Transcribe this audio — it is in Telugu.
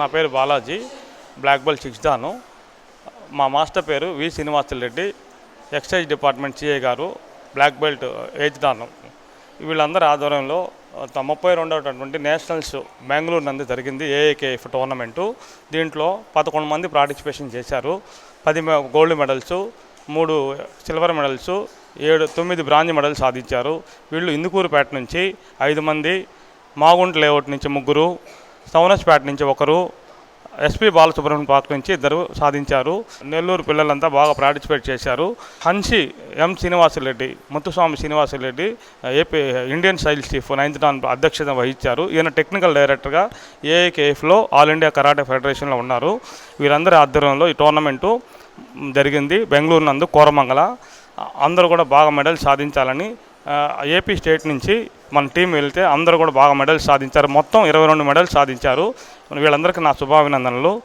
నా పేరు Balaji black belt six dan మా మాస్టర్ పేరు V Srinivasulu Reddy excise department CI garu black belt age దానం వీళ్ళందరి ఆధ్వర్యంలో ముప్పై రెండవటువంటి నేషనల్స్ బెంగళూరు నందు జరిగింది ఏఏకేఎఫ్ టోర్నమెంటు. దీంట్లో పదకొండు మంది పార్టిసిపేషన్ చేశారు. పది గోల్డ్ మెడల్స్ మూడు సిల్వర్ మెడల్స్ ఏడు తొమ్మిది బ్రాంజ్ మెడల్స్ సాధించారు. వీళ్ళు ఇందుకూరుపేట నుంచి ఐదు మంది మాగుంట లేఅవుట్ నుంచి ముగ్గురు సౌనస్పేట నుంచి ఒకరు ఎస్పి బాలసుబ్రహ్మణ్యం పార్క్ నుంచి ఇద్దరు సాధించారు. నెల్లూరు పిల్లలంతా బాగా పార్టిసిపేట్ చేశారు. Hanshi M Srinivasareddy Muthuswamy Srinivasareddy AP Indian style chief ninth dan అధ్యక్షత వహించారు. ఈయన టెక్నికల్ డైరెక్టర్గా ఏఐకేఎఫ్లో ఆల్ ఇండియా కరాటే ఫెడరేషన్లో ఉన్నారు. వీరందరి ఆధ్వర్యంలో ఈ టోర్నమెంటు జరిగింది. బెంగళూరు నందు కోరమంగళ. అందరూ కూడా బాగా మెడల్ సాధించాలని ఏపీ స్టేట్ నుంచి మన టీం వెళ్తే అందరూ కూడా బాగా మెడల్స్ సాధించారు. మొత్తం ఇరవై రెండు మెడల్స్ సాధించారు. వీళ్ళందరికీ నా శుభాభినందనలు.